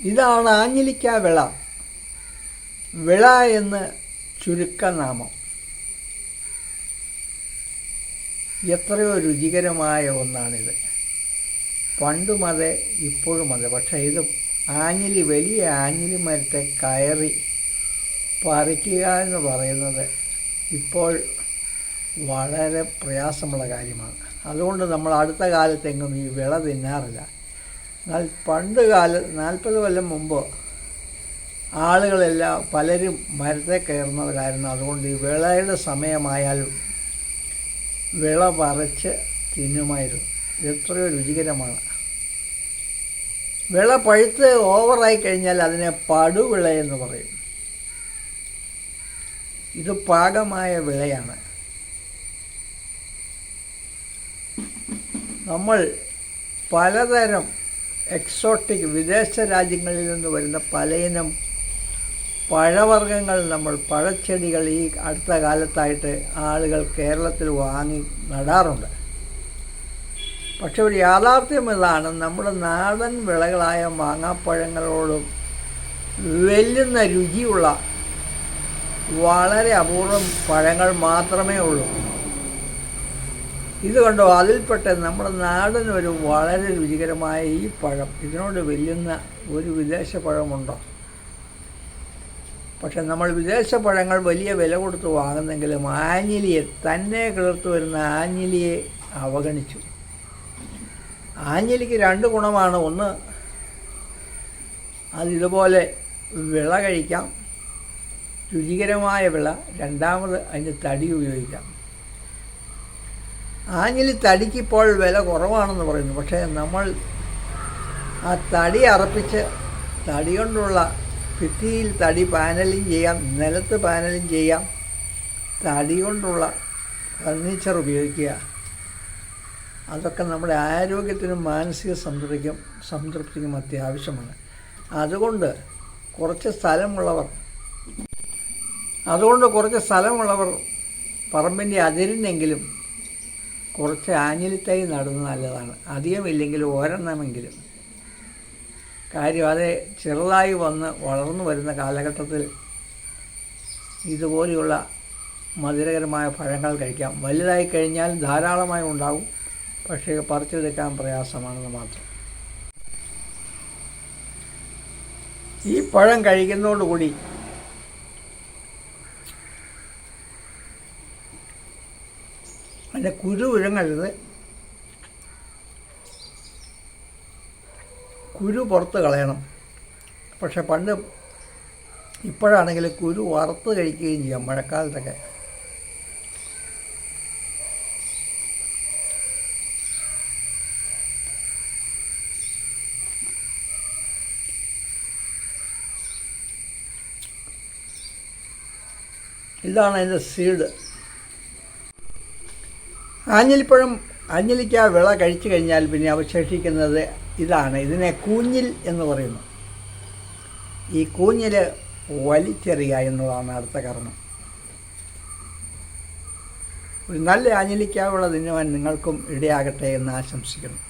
ഇതാണ് ആഞ്ഞിലിക്ക വിള. വിള എന്ന് ചുരുക്കനാമം എത്രയോ രുചികരമായ ഒന്നാണിത്. പണ്ടും അതെ ഇപ്പോഴും അതെ. പക്ഷേ ഇത് ആഞ്ഞിലി വലിയ ആഞ്ഞിലി മരത്തെ കയറി പറിക്കുക എന്ന് പറയുന്നത് ഇപ്പോൾ വളരെ പ്രയാസമുള്ള കാര്യമാണ്. അതുകൊണ്ട് നമ്മൾ അടുത്ത കാലത്തെങ്ങും ഈ വിള തിന്നാറില്ല. എന്നാൽ പണ്ട് കാല നാൽപ്പത് കൊല്ലം മുമ്പ് ആളുകളെല്ലാം പലരും മരത്തെ കയറുന്നവരായിരുന്നു. അതുകൊണ്ട് ഈ വിളയുടെ സമയമായാൽ വിള പറിച്ച് തിന്നുമായിരുന്നു. എത്രയോ രുചികരമാണ്. വിള പഴുത്ത് ഓവറായി കഴിഞ്ഞാൽ അതിനെ പടുവിള എന്ന് പറയും. ഇത് പാകമായ വിളയാണ്. നമ്മൾ പലതരം എക്സോട്ടിക് വിദേശ രാജ്യങ്ങളിൽ നിന്ന് വരുന്ന പലയിനം പഴവർഗങ്ങൾ നമ്മൾ പഴച്ചെടികൾ ഈ അടുത്ത കാലത്തായിട്ട് ആളുകൾ കേരളത്തിൽ വാങ്ങി നടാറുണ്ട്. പക്ഷെ ഒരു യാഥാർത്ഥ്യം ഇതാണ് നമ്മുടെ നാടൻ വിളകളായ മാങ്ങാപ്പഴങ്ങളോടും വെല്ലുന്ന രുചിയുള്ള വളരെ അപൂർവം പഴങ്ങൾ മാത്രമേ ഉള്ളൂ. ഇത് കണ്ടോ അതിൽപ്പെട്ട നമ്മുടെ നാടൻ ഒരു വളരെ രുചികരമായ ഈ പഴം. ഇതിനോട് വെല്ലുന്ന ഒരു വിദേശ പഴമുണ്ടോ? പക്ഷെ നമ്മൾ വിദേശ പഴങ്ങൾ വലിയ വില കൊടുത്ത് വാങ്ങുന്നെങ്കിലും ആഞ്ഞിലിയെ തന്നെ കിളർത്തു വരുന്ന ആഞ്ഞിലിയെ അവഗണിച്ചു. ആഞ്ഞിലിക്ക് രണ്ട് ഗുണമാണ്. ഒന്ന് അതിതുപോലെ വിള കഴിക്കാം. രുചികരമായ വിള. രണ്ടാമത് അതിന്റെ തടി ഉപയോഗിക്കാം. ആഞ്ഞിലി തടിക്കിപ്പോൾ വില കുറവാണെന്ന് പറയുന്നു. പക്ഷേ നമ്മൾ ആ തടി അറപ്പിച്ച് തടി കൊണ്ടുള്ള ഭിത്തിയിൽ തടി പാനലിങ് ചെയ്യാം നിലത്ത് പാനലിങ് ചെയ്യാം തടി കൊണ്ടുള്ള ഫർണിച്ചർ ഉപയോഗിക്കുക. അതൊക്കെ നമ്മുടെ ആരോഗ്യത്തിനും മാനസിക സംതൃപ്തിക്കും സംതൃപ്തിക്കും അത്യാവശ്യമാണ്. അതുകൊണ്ട് കുറച്ച് സ്ഥലമുള്ളവർ അതുകൊണ്ട് കുറച്ച് സ്ഥലമുള്ളവർ പറമ്പിന്റെ അതിരിനെങ്കിലും കുറച്ച് ആഞ്ഞിലിത്തൈ നടുന്നത് നല്ലതാണ്. അധികമില്ലെങ്കിലും ഒരെണ്ണമെങ്കിലും. കാര്യം അത് ചെറുതായി വന്ന് വളർന്നു വരുന്ന കാലഘട്ടത്തിൽ ഇതുപോലെയുള്ള മധുരകരമായ പഴങ്ങൾ കഴിക്കാം. വലുതായി കഴിഞ്ഞാൽ ധാരാളമായി ഉണ്ടാവും. പക്ഷേ പറിച്ചെടുക്കാൻ പ്രയാസമാണെന്ന് മാത്രം. ഈ പഴം കഴിക്കുന്നതോടുകൂടി അതിന്റെ കുരു വിഴുങ്ങരുത്. കുരു പുറത്ത് കളയണം. പക്ഷെ പണ്ട് ഇപ്പോഴാണെങ്കിൽ കുരു വറുത്ത് കഴിക്കുകയും ചെയ്യാം മഴക്കാലത്തൊക്കെ. ഇതാണ് അതിന്റെ സീഡ്. ആഞ്ഞിലിപ്പഴം ആഞ്ഞിലിക്ക വിള കഴിച്ചു കഴിഞ്ഞാൽ പിന്നെ അവശേഷിക്കുന്നത് ഇതാണ്. ഇതിനെ കൂഞ്ഞിൽ എന്ന് പറയുന്നു. ഈ കൂഞ്ഞിൽ വലിച്ചെറിയുക എന്നതാണ് അടുത്ത കർമ്മം. ഒരു നല്ല ആഞ്ഞിലിക്കാവുള്ള ദിനവാൻ നിങ്ങൾക്കും ഇടയാകട്ടെ എന്ന് ആശംസിക്കുന്നു.